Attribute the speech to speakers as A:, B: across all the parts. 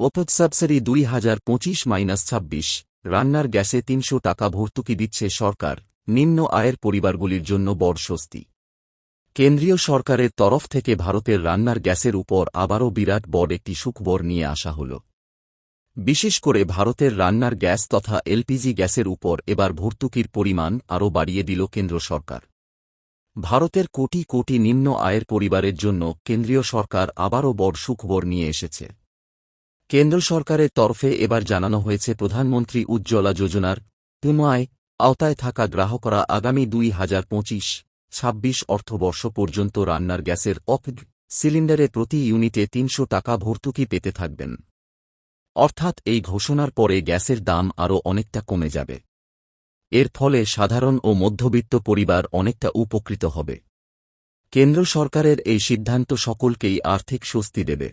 A: Opaque subsidy দুই হাজার পঁচিশ মাইনাস ছাব্বিশ। রান্নার গ্যাসে তিনশো টাকা ভর্তুকি দিচ্ছে সরকার। নিম্ন আয়ের পরিবারগুলির জন্য বড় স্বস্তি। কেন্দ্রীয় সরকারের তরফ থেকে ভারতের রান্নার গ্যাসের উপর আবারও বিরাট বড় একটি সুখবর নিয়ে আসা হল। বিশেষ করে ভারতের রান্নার গ্যাস তথা এলপিজি গ্যাসের উপর এবার ভর্তুকির পরিমাণ আরও বাড়িয়ে দিল কেন্দ্র সরকার। ভারতের কোটি কোটি নিম্ন আয়ের পরিবারের জন্য কেন্দ্রীয় সরকার আবারও বড় সুখবর নিয়ে এসেছে। কেন্দ্র সরকারের তরফে এবার জানানো হয়েছে, প্রধানমন্ত্রী উজ্জ্বলা যোজনার পুনয় আওতায় থাকা গ্রাহকরা আগামী দুই হাজার পঁচিশ ছাব্বিশ অর্থবর্ষ পর্যন্ত রান্নার গ্যাসের অপড সিলিন্ডারে প্রতি ইউনিটে তিনশো টাকা ভর্তুকি পেতে থাকবেন। অর্থাৎ এই ঘোষণার পরে গ্যাসের দাম আরও অনেকটা কমে যাবে। এর ফলে সাধারণ ও মধ্যবিত্ত পরিবার অনেকটা উপকৃত হবে। কেন্দ্র সরকারের এই সিদ্ধান্ত সকলকেই আর্থিক স্বস্তি দেবে।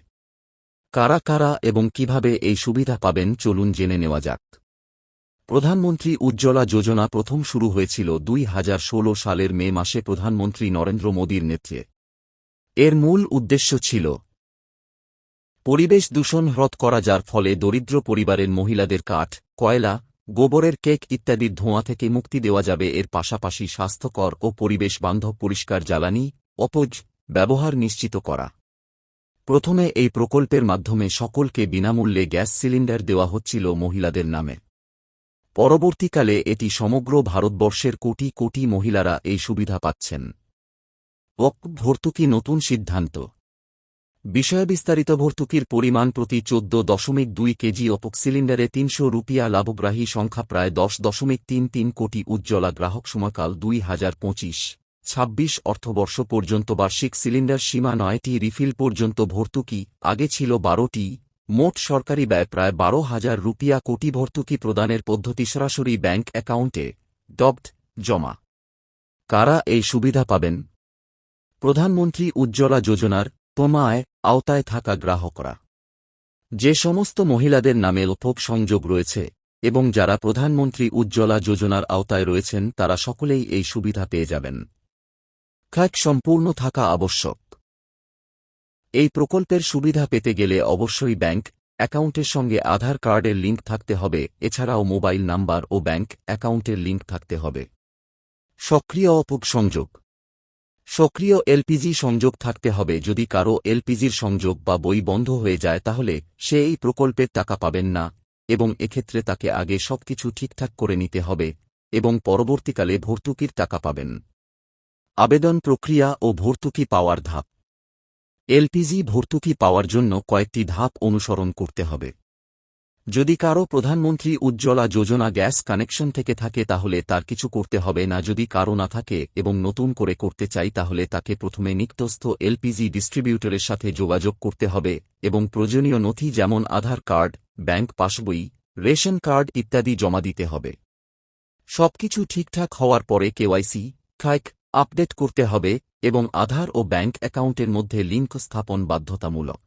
A: কারা কারা এবং কীভাবে এই সুবিধা পাবেন চলুন জেনে নেওয়া যাক। প্রধানমন্ত্রী উজ্জ্বলা যোজনা প্রথম শুরু হয়েছিল দুই হাজার ষোলো সালের মে মাসে প্রধানমন্ত্রী নরেন্দ্র মোদীর নেতৃত্বে। এর মূল উদ্দেশ্য ছিল পরিবেশ দূষণ হ্রদ করা, যার ফলে দরিদ্র পরিবারের মহিলাদের কাঠ, কয়লা, গোবরের কেক ইত্যাদির ধোঁয়া থেকে মুক্তি দেওয়া যাবে। এর পাশাপাশি স্বাস্থ্যকর ও পরিবেশ বান্ধব পরিষ্কার জ্বালানি, অপজ, ব্যবহার নিশ্চিত করা। প্রথমে এই প্রকল্পের মাধ্যমে সকলকে বিনামূল্যে গ্যাস সিলিন্ডার দেওয়া হচ্ছিল মহিলাদের নামে। পরবর্তীকালে এটি সমগ্র ভারতবর্ষের কোটি কোটি মহিলারা এই সুবিধা পাচ্ছেন। ভর্তুকি নতুন সিদ্ধান্ত। বিষয়ে বিস্তারিত ভর্তুকির পরিমাণ প্রতি চোদ্দ দশমিক দুই কেজি অপক সিলিন্ডারে তিনশো রুপিয়া লাভগ্রাহী সংখ্যা প্রায় দশ দশমিক তিন তিন কোটি উজ্জ্বলা গ্রাহক সময়কাল দুই হাজার পঁচিশ। ছাব্বিশ অর্থবর্ষ পর্যন্ত বার্ষিক সিলিন্ডার সীমা নয়টি রিফিল পর্যন্ত ভর্তুকি, আগে ছিল বারোটি। মোট সরকারি ব্যয় প্রায় বারো হাজার রুপিয়া কোটি ভর্তুকি প্রদানের পদ্ধতি সরাসরি ব্যাংক অ্যাকাউন্টে ডবড জমা। কারা এই সুবিধা পাবেন? প্রধানমন্ত্রী উজ্জ্বলা যোজনার তোমায় আওতায় থাকা গ্রাহকরা। যে সমস্ত মহিলাদের নামে লোপক সংযোগ রয়েছে এবং যারা প্রধানমন্ত্রী উজ্জ্বলা যোজনার আওতায় রয়েছেন, তারা সকলেই এই সুবিধা পেয়ে যাবেন। খাক সম্পূর্ণ থাকা আবশ্যক। এই প্রকল্পের সুবিধা পেতে গেলে অবশ্যই ব্যাংক অ্যাকাউন্টের সঙ্গে আধার কার্ডের লিঙ্ক থাকতে হবে, এছাড়াও মোবাইল নাম্বার ও ব্যাংক অ্যাকাউন্টের লিঙ্ক থাকতে হবে। সক্রিয় অপুক সংযোগ। সক্রিয় এলপিজি সংযোগ থাকতে হবে, যদি কারও এলপিজির সংযোগ বা বই বন্ধ হয়ে যায় তাহলে সে এই প্রকল্পের টাকা পাবেন না, এবং এক্ষেত্রে তাকে আগে সবকিছু ঠিকঠাক করে নিতে হবে, এবং পরবর্তীকালে ভর্তুকির টাকা পাবেন। আবেদন প্রক্রিয়া ও ভর্তুকি পাওয়ার ধাপ। এলপিজি ভর্তুকি পাওয়ার জন্য কয়েকটি ধাপ অনুসরণ করতে হবে। যদি কারও প্রধানমন্ত্রী উজ্জ্বলা যোজনা গ্যাস কানেকশন থেকে থাকে তাহলে তার কিছু করতে হবে না, যদি কারও না থাকে এবং নতুন করে করতে চাই তাহলে তাকে প্রথমে নিকটস্থ এলপিজি ডিস্ট্রিবিউটরের সাথে যোগাযোগ করতে হবে এবং প্রয়োজনীয় নথি যেমন Aadhaar card, bank passbook, ration card ইত্যাদি জমা দিতে হবে। সবকিছু ঠিকঠাক হওয়ার পরে কেওয়াইসি খাইক আপডেট করতে হবে এবং আধার ও ব্যাংক অ্যাকাউন্টের মধ্যে লিঙ্ক স্থাপন বাধ্যতামূলক।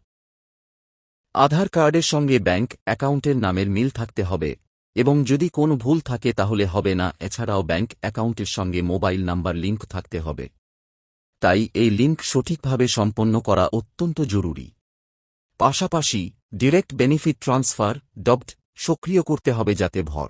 A: আধার কার্ডের সঙ্গে ব্যাংক অ্যাকাউন্টের নামের মিল থাকতে হবে এবং যদি কোনো ভুল থাকে তাহলে হবে না, এছাড়াও ব্যাংক অ্যাকাউন্টের সঙ্গে মোবাইল নাম্বার লিঙ্ক থাকতে হবে। তাই এই লিঙ্ক সঠিকভাবে সম্পন্ন করা অত্যন্ত জরুরি। পাশাপাশি ডিরেক্ট বেনিফিট ট্রান্সফার ডবড সক্রিয় করতে হবে যাতে ভর